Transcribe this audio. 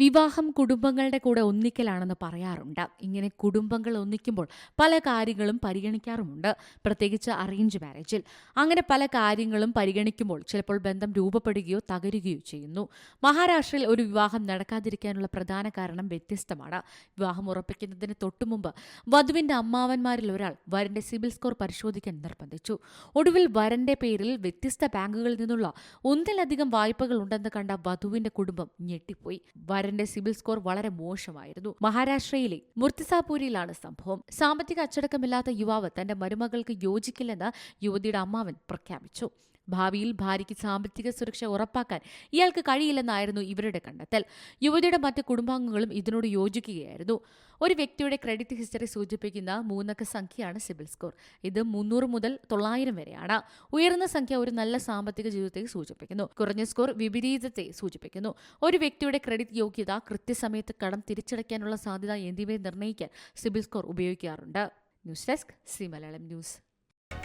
വിവാഹം കുടുംബങ്ങളുടെ കൂടെ ഒന്നിക്കലാണെന്ന് പറയാറുണ്ട്. ഇങ്ങനെ കുടുംബങ്ങൾ ഒന്നിക്കുമ്പോൾ പല കാര്യങ്ങളും പരിഗണിക്കാറുമുണ്ട്. പ്രത്യേകിച്ച് അറേഞ്ച് മാരേജിൽ അങ്ങനെ പല കാര്യങ്ങളും പരിഗണിക്കുമ്പോൾ ചിലപ്പോൾ ബന്ധം രൂപപ്പെടുകയോ തകരുകയോ ചെയ്യുന്നു. മഹാരാഷ്ട്രയിൽ ഒരു വിവാഹം നടക്കാതിരിക്കാനുള്ള പ്രധാന കാരണം വ്യത്യസ്തമാണ്. വിവാഹം ഉറപ്പിക്കുന്നതിന് തൊട്ടുമുമ്പ് വധുവിന്റെ അമ്മാവന്മാരിൽ ഒരാൾ വരന്റെ സിബിൽ സ്കോർ പരിശോധിക്കാൻ നിർബന്ധിച്ചു. ഒടുവിൽ വരന്റെ പേരിൽ വ്യത്യസ്ത ബാങ്കുകളിൽ നിന്നുള്ള ഒന്നിലധികം വായ്പകൾ ഉണ്ടെന്ന് കണ്ട വധുവിന്റെ കുടുംബം ഞെട്ടിപ്പോയി. വരന്റെ സിബിൽ സ്കോർ വളരെ മോശമായിരുന്നു. മഹാരാഷ്ട്രയിലെ മുർത്തിസാപൂരിയിലാണ് സംഭവം. സാമ്പത്തിക അച്ചടക്കമില്ലാത്ത യുവാവ് തന്റെ മരുമകൾക്ക് യോജിക്കില്ലെന്ന് യുവതിയുടെ അമ്മാവൻ പ്രഖ്യാപിച്ചു. ഭാവിയിൽ ഭാര്യയ്ക്ക് സാമ്പത്തിക സുരക്ഷ ഉറപ്പാക്കാൻ ഇയാൾക്ക് കഴിയില്ലെന്നായിരുന്നു ഇവരുടെ കണ്ടെത്തൽ. യുവതിയുടെ മറ്റ് കുടുംബാംഗങ്ങളും ഇതിനോട് യോജിക്കുകയായിരുന്നു. ഒരു വ്യക്തിയുടെ ക്രെഡിറ്റ് ഹിസ്റ്ററി സൂചിപ്പിക്കുന്ന മൂന്നക്ക സംഖ്യയാണ് സിബിൽ സ്കോർ. ഇത് മുന്നൂറ് മുതൽ തൊള്ളായിരം വരെയാണ്. ഉയർന്ന സംഖ്യ ഒരു നല്ല സാമ്പത്തിക ജീവിതത്തെ സൂചിപ്പിക്കുന്നു. കുറഞ്ഞ സ്കോർ വിപരീതത്തെ സൂചിപ്പിക്കുന്നു. ഒരു വ്യക്തിയുടെ ക്രെഡിറ്റ് യോഗ്യത കൃത്യസമയത്ത് കടം തിരിച്ചടയ്ക്കാനുള്ള സാധ്യത എന്നിവയെ നിർണയിക്കാൻ സിബിൽ സ്കോർ ഉപയോഗിക്കാറുണ്ട്. News desk C Malayalam news.